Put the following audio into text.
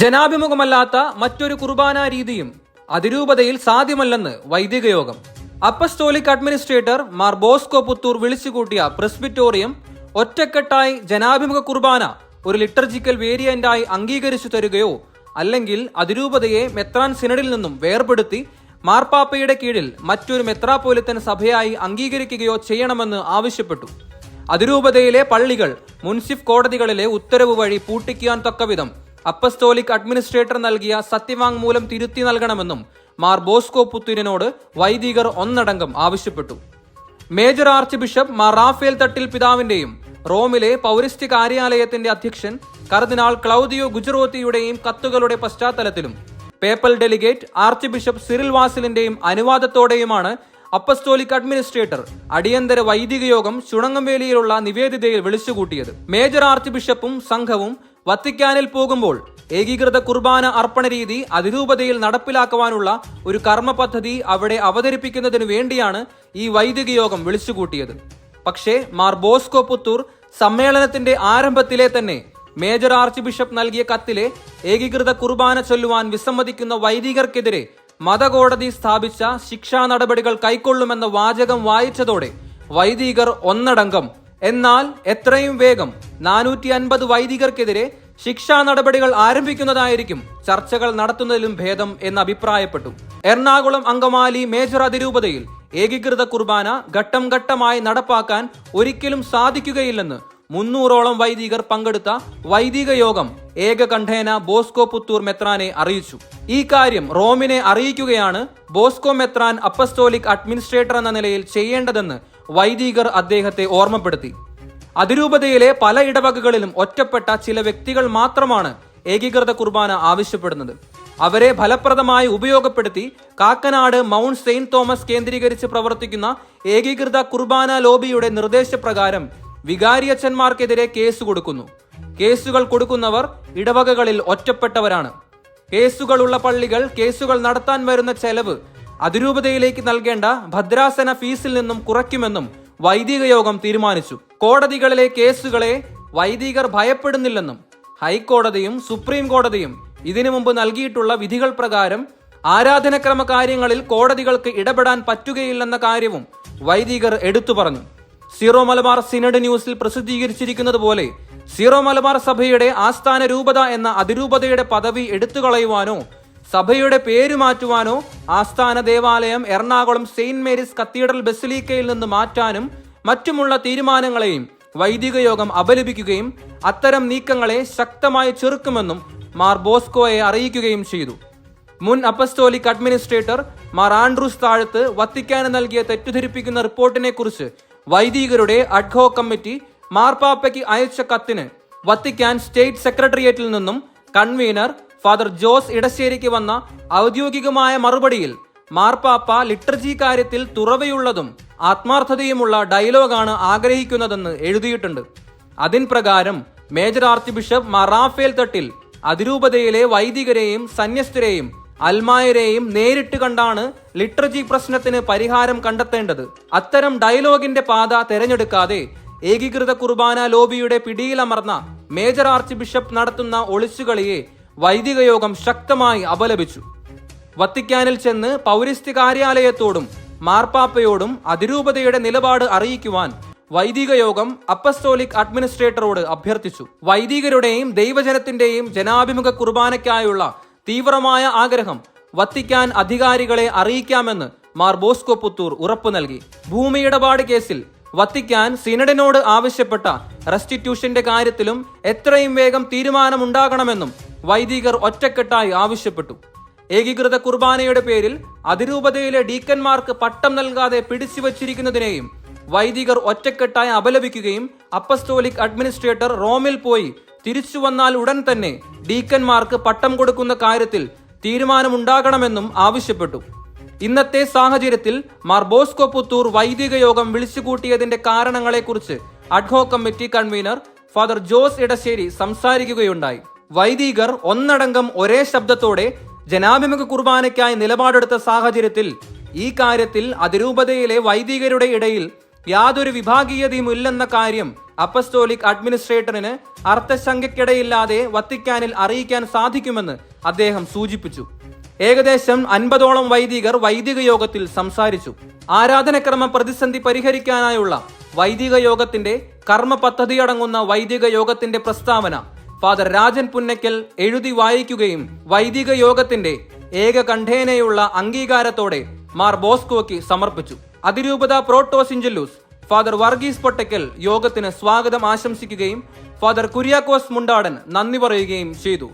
ജനാഭിമുഖമല്ലാത്ത മറ്റൊരു കുർബാന രീതിയും അതിരൂപതയിൽ സാധ്യമല്ലെന്ന് വൈദിക യോഗം apostolic administrator Mar Bosco Puthur വിളിച്ചുകൂട്ടിയ presbyterium ഒറ്റക്കെട്ടായി ജനാഭിമുഖ കുർബാന ഒരു ലിറ്റർജിക്കൽ വേരിയന്റായി അംഗീകരിച്ചു തരികയോ അല്ലെങ്കിൽ അതിരൂപതയെ മെത്രാൻ സിനഡിൽ നിന്നും വേർപെടുത്തി മാർപ്പാപ്പയുടെ കീഴിൽ മറ്റൊരു മെത്രാപോലിത്തൻ സഭയായി അംഗീകരിക്കുകയോ ചെയ്യണമെന്ന് ആവശ്യപ്പെട്ടു. അതിരൂപതയിലെ പള്ളികൾ മുൻസിഫ് കോടതികളിലെ ഉത്തരവ് വഴി പൂട്ടിക്കാൻ തക്കവിധം അപ്പസ്തോലിക് അഡ്മിനിസ്ട്രേറ്റർ നൽകിയ സത്യവാങ്മൂലം തിരുത്തി നൽകണമെന്നും മാർ ബോസ്കോ പുത്തൂരിനോട് വൈദികർ ഒന്നടങ്കം ആവശ്യപ്പെട്ടു. Major archbishop Mar Raphael Thattil പിതാവിന്റെയും റോമിലെ പൗരസ്ത്യ കാര്യാലയത്തിന്റെ അധ്യക്ഷൻ കർദിനാൾ ക്ലൗദിയോ ഗുജറോത്തിയുടെയും കത്തുകളുടെ പശ്ചാത്തലത്തിലും papal delegate archbishop Cyril വാസിലിന്റെയും അനുവാദത്തോടെയുമാണ് അപ്പസ്തോലിക് അഡ്മിനിസ്ട്രേറ്റർ അടിയന്തര വൈദിക യോഗം ചുണങ്ങംവേലിയിലുള്ള നിവേദിതയിൽ വിളിച്ചുകൂട്ടിയത്. മേജർ ആർച്ച് ബിഷപ്പും സംഘവും വത്തിക്കാനിൽ പോകുമ്പോൾ ഏകീകൃത കുർബാന അർപ്പണ രീതി അതിരൂപതയിൽ നടപ്പിലാക്കുവാനുള്ള ഒരു കർമ്മ പദ്ധതി അവിടെ അവതരിപ്പിക്കുന്നതിനു വേണ്ടിയാണ് ഈ വൈദിക യോഗം വിളിച്ചുകൂട്ടിയത്. പക്ഷേ മാർ ബോസ്കോ പുത്തൂർ സമ്മേളനത്തിന്റെ ആരംഭത്തിലെ തന്നെ മേജർ ആർച്ച് ബിഷപ്പ് നൽകിയ കത്തിലെ ഏകീകൃത കുർബാന ചൊല്ലുവാൻ വിസമ്മതിക്കുന്ന വൈദികർക്കെതിരെ മതകോടതി സ്ഥാപിച്ച ശിക്ഷാ നടപടികൾ കൈക്കൊള്ളുമെന്ന വാചകം വായിച്ചതോടെ വൈദികർ ഒന്നടങ്കം എന്നാൽ എത്രയും വേഗം നാനൂറ്റി അൻപത് വൈദികർക്കെതിരെ ശിക്ഷാ നടപടികൾ ആരംഭിക്കുന്നതായിരിക്കും ചർച്ചകൾ നടത്തുന്നതിലും ഭേദം എന്ന് അഭിപ്രായപ്പെട്ടു. എറണാകുളം അങ്കമാലി മേജർ അതിരൂപതയിൽ ഏകീകൃത കുർബാന ഘട്ടം ഘട്ടമായി നടപ്പാക്കാൻ ഒരിക്കലും സാധിക്കുകയില്ലെന്ന് മുന്നൂറോളം വൈദികർ പങ്കെടുത്ത വൈദിക യോഗം ഏകകണ്ഠേന ബോസ്കോ പുത്തൂർ മെത്രാനെ അറിയിച്ചു. ഈ കാര്യം റോമിനെ അറിയിക്കുകയാണ് ബോസ്കോ മെത്രാൻ അപ്പസ്തോലിക് അഡ്മിനിസ്ട്രേറ്റർ എന്ന നിലയിൽ ചെയ്യേണ്ടതെന്ന് വൈദികർ അദ്ദേഹത്തെ ഓർമ്മപ്പെടുത്തി. അതിരൂപതയിലെ പല ഇടവകകളിലും ഒറ്റപ്പെട്ട ചില വ്യക്തികൾ മാത്രമാണ് ഏകീകൃത കുർബാന ആവശ്യപ്പെടുന്നത്. അവരെ ഫലപ്രദമായി ഉപയോഗപ്പെടുത്തി കാക്കനാട് മൗണ്ട് സെയിന്റ് തോമസ് കേന്ദ്രീകരിച്ച് പ്രവർത്തിക്കുന്ന ഏകീകൃത കുർബാന ലോബിയുടെ നിർദ്ദേശപ്രകാരം വികാരിയച്ഛന്മാർക്കെതിരെ കേസ് കൊടുക്കുന്നു. കേസുകൾ കൊടുക്കുന്നവർ ഇടവകകളിൽ ഒറ്റപ്പെട്ടവരാണ്. കേസുകളുള്ള പള്ളികൾ കേസുകൾ നടത്താൻ വരുന്ന ചെലവ് അതിരൂപതയിലേക്ക് നൽകേണ്ട ഭദ്രാസന ഫീസിൽ നിന്നും കുറയ്ക്കുമെന്നും വൈദിക യോഗം തീരുമാനിച്ചു. കോടതികളിലെ കേസുകളെ വൈദികർ ഭയപ്പെടുന്നില്ലെന്നും ഹൈക്കോടതിയും സുപ്രീം കോടതിയും ഇതിനു മുമ്പ് നൽകിയിട്ടുള്ള വിധികൾ പ്രകാരം ആരാധനക്രമ കാര്യങ്ങളിൽ കോടതികൾക്ക് ഇടപെടാൻ പറ്റുകയില്ലെന്ന കാര്യവും വൈദികർ എടുത്തു പറഞ്ഞു. സീറോ മലബാർ സിനഡ് ന്യൂസിൽ പ്രസിദ്ധീകരിച്ചിരിക്കുന്നത് പോലെ സീറോ മലബാർ സഭയുടെ ആസ്ഥാന രൂപത എന്ന അതിരൂപതയുടെ പദവി എടുത്തുകളയുവാനോ സഭയുടെ പേര് മാറ്റുവാനോ ആസ്ഥാന ദേവാലയം എറണാകുളം സെയിന്റ് മേരീസ് കത്തീഡ്രൽ ബസിലീക്കയിൽ നിന്ന് മാറ്റാനും മറ്റുമുള്ള തീരുമാനങ്ങളെയും വൈദിക യോഗം അപലപിക്കുകയും അത്തരം നീക്കങ്ങളെ ശക്തമായി ചെറുക്കുമെന്നും മാർ ബോസ്കോയെ അറിയിക്കുകയും ചെയ്തു. മുൻ അപ്പസ്റ്റോലിക് അഡ്മിനിസ്ട്രേറ്റർ മാർ ആൻഡ്രൂസ് താഴത്ത് വത്തിക്കാന് നൽകിയ തെറ്റിദ്ധരിപ്പിക്കുന്ന റിപ്പോർട്ടിനെ കുറിച്ച് വൈദികരുടെ അഡ്ഹോ കമ്മിറ്റി മാർപ്പാപ്പയ്ക്ക് അയച്ച കത്തിന് വത്തിക്കാൻ സ്റ്റേറ്റ് സെക്രട്ടേറിയറ്റിൽ നിന്നും കൺവീനർ ഫാദർ ജോസ് ഇടശ്ശേരിക്ക് വന്ന ഔദ്യോഗികമായ മറുപടിയിൽ മാർപ്പാപ്പ ലിറ്റർജി കാര്യത്തിൽ തുറവയുള്ളതും ആത്മാർത്ഥതയുമുള്ള ഡയലോഗാണ് ആഗ്രഹിക്കുന്നതെന്ന് എഴുതിയിട്ടുണ്ട്. അതിൻ പ്രകാരം മേജർ ആർച്ച് ബിഷപ്പ് മറാഫേൽ തട്ടിൽ അതിരൂപതയിലെ വൈദികരെയും സന്യസ്തരെയും അൽമായരെയും നേരിട്ട് കണ്ടാണ് ലിറ്റർജി പ്രശ്നത്തിന് പരിഹാരം കണ്ടെത്തേണ്ടത്. അത്തരം ഡയലോഗിന്റെ പാത തെരഞ്ഞെടുക്കാതെ ഏകീകൃത കുർബാന ലോബിയുടെ പിടിയിലമർന്ന മേജർ ആർച്ച് ബിഷപ്പ് നടത്തുന്ന ഒളിച്ചുകളിയെ വൈദിക യോഗം ശക്തമായി അപലപിച്ചു. വത്തിക്കാനിൽ ചെന്ന് പൗരസ്ത്യ കാര്യാലയത്തോടും മാർപ്പാപ്പയോടും അതിരൂപതയുടെ നിലപാട് അറിയിക്കുവാൻ വൈദിക യോഗം അപ്പസ്തോലിക് അഡ്മിനിസ്ട്രേറ്ററോട് അഭ്യർത്ഥിച്ചു. വൈദികരുടെയും ദൈവജനത്തിന്റെയും ജനാഭിമുഖ കുർബാനയ്ക്കായുള്ള തീവ്രമായ ആഗ്രഹം വത്തിക്കാൻ അധികാരികളെ അറിയിക്കാമെന്ന് മാർ ബോസ്കോ പുത്തൂർ ഉറപ്പു നൽകി. ഭൂമിയിടപാട് കേസിൽ വത്തിക്കാൻ സിനഡിനോട് ആവശ്യപ്പെട്ട റെസ്റ്റിറ്റ്യൂഷന്റെ കാര്യത്തിലും എത്രയും വേഗം തീരുമാനമുണ്ടാകണമെന്നും വൈദികർ ഒറ്റക്കെട്ടായി ആവശ്യപ്പെട്ടു. ഏകീകൃത കുർബാനയുടെ പേരിൽ അതിരൂപതയിലെ ഡീക്കന്മാർക്ക് പട്ടം നൽകാതെ പിടിച്ചു വച്ചിരിക്കുന്നതിനെയും വൈദികർ ഒറ്റക്കെട്ടായി അപലപിക്കുകയും അപ്പസ്തോലിക് അഡ്മിനിസ്ട്രേറ്റർ റോമിൽ പോയി തിരിച്ചു വന്നാൽ ഉടൻ തന്നെ ഡീക്കന്മാർക്ക് പട്ടം കൊടുക്കുന്ന കാര്യത്തിൽ തീരുമാനമുണ്ടാകണമെന്നും ആവശ്യപ്പെട്ടു. ഇന്നത്തെ സാഹചര്യത്തിൽ മാർ ബോസ്കോ പുത്തൂർ വൈദിക യോഗം വിളിച്ചുകൂട്ടിയതിന്റെ കാരണങ്ങളെക്കുറിച്ച് ad hoc committee convener father Jose Edassery സംസാരിക്കുകയുണ്ടായി. വൈദികർ ഒന്നടങ്കം ഒരേ ശബ്ദത്തോടെ ജനാഭിമുഖ കുർബാനയ്ക്കായി നിലപാടെടുത്ത സാഹചര്യത്തിൽ ഈ കാര്യത്തിൽ അതിരൂപതയിലെ വൈദികരുടെ ഇടയിൽ യാതൊരു വിഭാഗീയതയുമില്ലെന്ന കാര്യം അപ്പസ്റ്റോലിക് അഡ്മിനിസ്ട്രേറ്ററിന് അർത്ഥശങ്കയ്ക്കിടയില്ലാതെ വത്തിക്കാനിൽ അറിയിക്കാൻ സാധിക്കുമെന്ന് അദ്ദേഹം സൂചിപ്പിച്ചു. ഏകദേശം അൻപതോളം വൈദികർ വൈദിക യോഗത്തിൽ സംസാരിച്ചു. ആരാധനക്രമ പ്രതിസന്ധി പരിഹരിക്കാനായുള്ള വൈദിക യോഗത്തിന്റെ കർമ്മ പദ്ധതിയടങ്ങുന്ന വൈദിക യോഗത്തിന്റെ പ്രസ്താവന ഫാദർ രാജൻ പുന്നയ്ക്കൽ എഴുതി വായിക്കുകയും വൈദിക യോഗത്തിന്റെ ഏക കണ്ഠേനയുള്ള അംഗീകാരത്തോടെ മാർ ബോസ്കോയ്ക്ക് സമർപ്പിച്ചു. അതിരൂപത പ്രോട്ടോസിഞ്ചലൂസ് ഫാദർ വർഗീസ് പൊട്ടയ്ക്കൽ യോഗത്തിന് സ്വാഗതം ആശംസിക്കുകയും ഫാദർ കുര്യാക്കോസ് മുണ്ടാടൻ നന്ദി പറയുകയും ചെയ്തു.